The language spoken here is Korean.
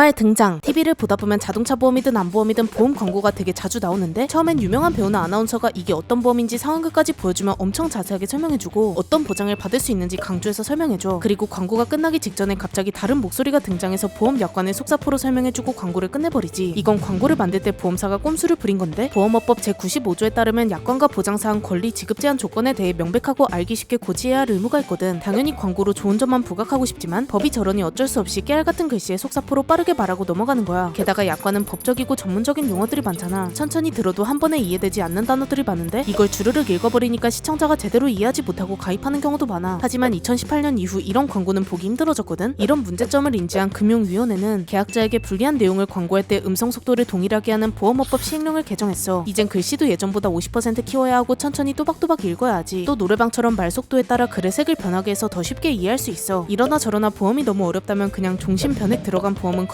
드라마에 등장. TV를 보다 보면 자동차 보험이든 안 보험이든 보험 광고가 되게 자주 나오는데 처음엔 유명한 배우나 아나운서가 이게 어떤 보험인지 상황극까지 보여주면 엄청 자세하게 설명해주고 어떤 보장을 받을 수 있는지 강조해서 설명해줘. 그리고 광고가 끝나기 직전에 갑자기 다른 목소리가 등장해서 보험 약관을 속사포로 설명해주고 광고를 끝내버리지. 이건 광고를 만들 때 보험사가 꼼수를 부린 건데 보험업법 제95조에 따르면 약관과 보장사항 권리 지급 제한 조건에 대해 명백하고 알기 쉽게 고지해야 할 의무가 있거든. 당연히 광고로 좋은 점만 부각하고 싶지만 법이 저러니 어쩔 수 없이 깨알 같은 글씨에 속사포로 빠르게 말하고 넘어가는 거야. 게다가 약관은 법적이고 전문적인 용어들이 많잖아. 천천히 들어도 한 번에 이해되지 않는 단어들이 많은데 이걸 주르륵 읽어버리니까 시청자가 제대로 이해하지 못하고 가입하는 경우도 많아. 하지만 2018년 이후 이런 광고는 보기 힘들어졌거든. 이런 문제점을 인지한 금융위원회는 계약자에게 불리한 내용을 광고할 때 음성 속도를 동일하게 하는 보험업법 시행령을 개정했어. 이젠 글씨도 예전보다 50% 키워야 하고 천천히 또박또박 읽어야 하지. 또 노래방처럼 말 속도에 따라 글의 색을 변하게 해서 더 쉽게 이해할 수 있어. 이러나 저러나 보험이 너무 어렵다면 그냥 종신 변액 들어간 보험은